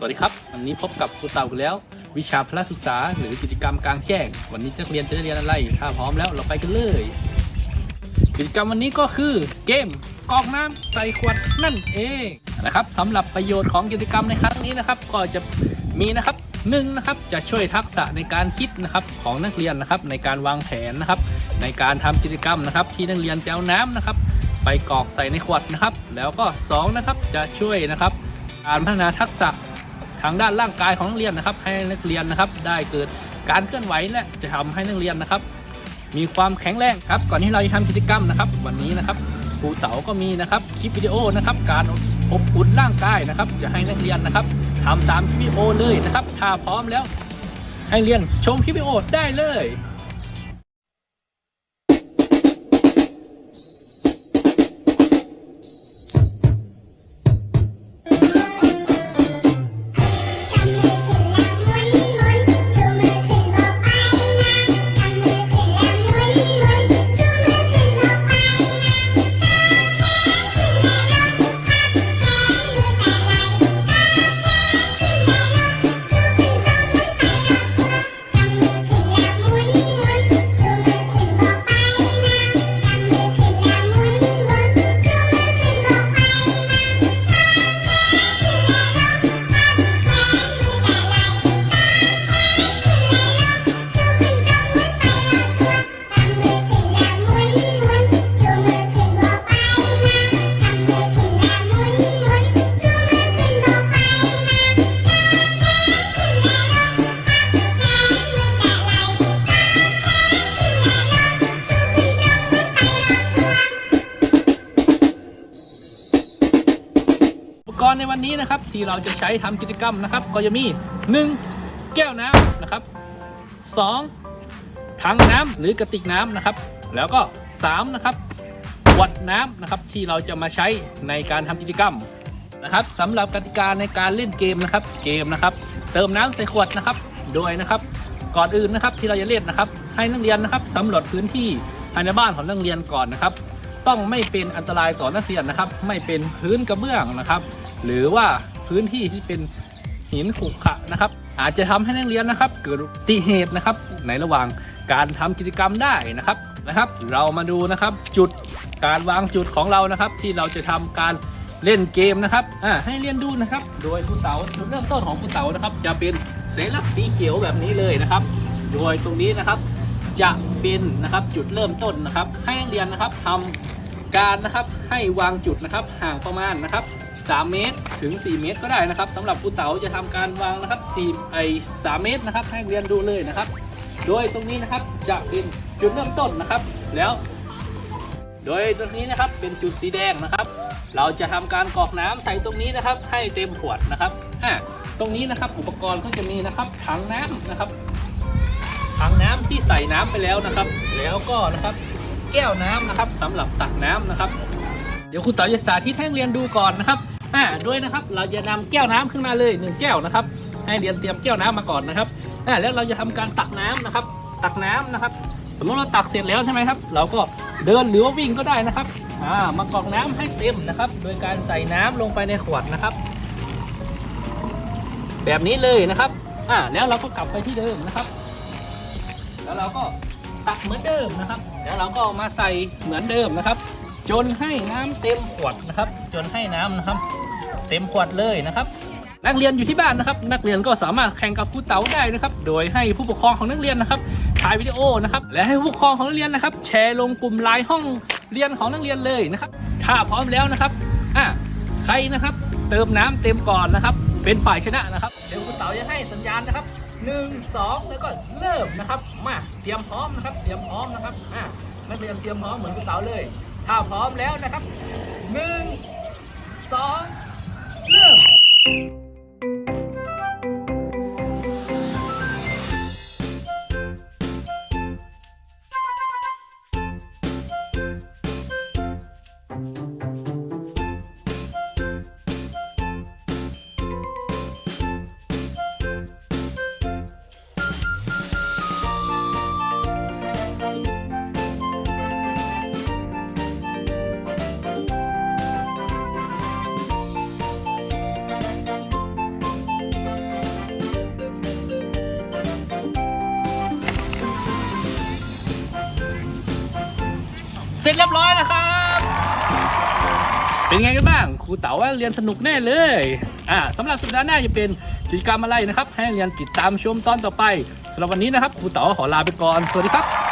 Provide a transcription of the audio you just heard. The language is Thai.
สวัสดีครับ วันนี้พบกับครูเต่ากันแล้ว วิชาพละศึกษาหรือกิจกรรมกลางแจ้ง วันนี้นักเรียนจะได้เรียนอะไร ถ้าพร้อมแล้วเราไปกันเลย กิจกรรมวันนี้ก็คือเกมกรอกน้ำใส่ขวดนั่นเองนะครับสำหรับประโยชน์ของกิจกรรมในครั้งนี้นะครับ ก็จะมีนะครับหนึ่งนะครับจะช่วยทักษะในการคิดนะครับของนักเรียนนะครับในการวางแผนนะครับ ในการทำกิจกรรมนะครับ ที่นักเรียนจะเอาน้ำนะครับ ไปกรอกใส่ในขวดนะครับ แล้วก็สองนะครับจะช่วยนะครับการพัฒนาทักษะ ทางด้านร่างกายของนักเรียนนะครับ ให้นักเรียนนะครับได้เกิดการเคลื่อนไหวและจะทำให้นักเรียนนะครับ มีความแข็งแรงครับ ก่อนที่เราจะทำกิจกรรมนะครับ วันนี้นะครับครูเต๋าก็มีนะครับคลิปวิดีโอนะครับ การอบอุ่นร่างกายนะครับ จะให้นักเรียนนะครับทำตามคลิปวิดีโอเลยนะครับ ถ้าพร้อมแล้ว ให้เรียนชมคลิปวิดีโอได้เลย วันนี้นะครับที่เราจะใช้ทำกิจกรรมนะครับ ก็จะมี 1. แก้วน้ำนะครับ 2. ถังน้ำหรือกระติกน้ำนะครับ แล้วก็ 3. นะครับขวดน้ำนะครับที่เราจะมาใช้ในการทำกิจกรรมนะครับสำหรับกติกาในการเล่นเกมนะครับ เกมนะครับ เติมน้ำใส่ขวดนะครับ โดยนะครับ ก่อนอื่นนะครับที่เราจะเล่นนะครับ ให้นักเรียนนะครับสำรวจพื้นที่ภายในบ้านของนักเรียนก่อนนะครับ ต้องไม่เป็นอันตรายต่อนักเรียนนะครับ ไม่เป็นพื้นกระเบื้องนะครับ หรือว่าพื้นที่ที่เป็นหินขรุขระนะครับ อาจจะทำให้นักเรียนนะครับ เกิดอุบัติเหตุนะครับ ในระหว่างการทำกิจกรรมได้นะครับนะครับ เรามาดูนะครับจุดการวางจุดของเรานะครับ ที่เราจะทำการเล่นเกมนะครับอ่าให้เรียนดูนะครับ โดยคุณเต๋าจุดเริ่มต้นของคุณเต๋านะครับ จะเป็นเสลักษ์สีเขียวแบบนี้เลยนะครับ โดยตรงนี้นะครับ จะเป็นนะครับจุดเริ่มต้นนะครับ ให้นักเรียนนะครับทำการนะครับให้วางจุดนะครับห่างประมาณนะครับ 3 เมตรถึง 4 เมตรก็ได้นะครับสำหรับครูเต๋าจะทำการวางนะครับ4ไอ้3เมตรนะครับ ให้เรียนดูเลยนะครับ โดยตรงนี้นะครับจะเป็นจุดเริ่มต้นนะครับ แล้ว โดยตรงนี้นะครับเป็นจุดสีแดงนะครับ เราจะทำการกรอกน้ำใส่ตรงนี้นะครับ ให้เต็มขวดนะครับอ่าตรงนี้นะครับอุปกรณ์ก็จะมีนะครับถังน้ำนะครับ ถังน้ำที่ใส่น้ำไปแล้วนะครับ แล้วก็นะครับแก้วน้ำนะครับสำหรับตักน้ำนะครับ เดี๋ยวคุณเต๋อจะสาธิตให้เรียนดูก่อนนะครับอ่าด้วยนะครับ เราจะนำแก้วน้ำขึ้นมาเลยหนึ่งแก้วนะครับ ให้เรียนเตรียมแก้วน้ำมาก่อนนะครับอ่าแล้วเราจะทำการตักน้ำนะครับ ตักน้ำนะครับ สมมติเราตักเสร็จแล้วใช่ไหมครับ เราก็เดินหรือว่าวิ่งก็ได้นะครับอ่ามากรอกน้ำให้เต็มนะครับ โดยการใส่น้ำลงไปในขวดนะครับ แบบนี้เลยนะครับอ่าแล้วเราก็กลับไปที่เดิมนะครับ แล้วเราก็ตักเหมือนเดิมนะครับแล้วเราก็มาใส่เหมือนเดิมนะครับ จนให้น้ำเต็มขวดนะครับ จนให้น้ำนะครับ เต็มขวดเลยนะครับ นักเรียนอยู่ที่บ้านนะครับ นักเรียนก็สามารถแข่งกับครูเต๋าได้นะครับ โดยให้ผู้ปกครองของนักเรียนนะครับถ่ายวิดีโอนะครับและให้ผู้ปกครองของนักเรียนนะครับ แชร์ลงกลุ่มไลน์ห้องเรียนของนักเรียนเลยนะครับ ถ้าพร้อมแล้วนะครับอะใครนะครับ เติมน้ำเต็มก่อนนะครับ เป็นฝ่ายชนะนะครับเดี๋ยวครูเต๋าจะให้สัญญาณนะครับ หนึ่งสองแล้วก็เริ่มนะครับมาเตรียมพร้อมนะครับ เตรียมพร้อมนะครับอะนักเรียนเตรียมพร้อมเหมือนคุณเต๋าเลย ถ้าพร้อมแล้วนะครับหนึ่งสองเริ่ม เสร็จเรียบร้อยแล้วครับ เป็นไงกันบ้างครูเต๋าว่าเรียนสนุกแน่เลยอ่าสำหรับสัปดาห์หน้าจะเป็นกิจกรรมอะไรนะครับ ให้เรียนติดตามชมตอนต่อไปสำหรับวันนี้นะครับครูเต๋าขอลาไปก่อนสวัสดีครับ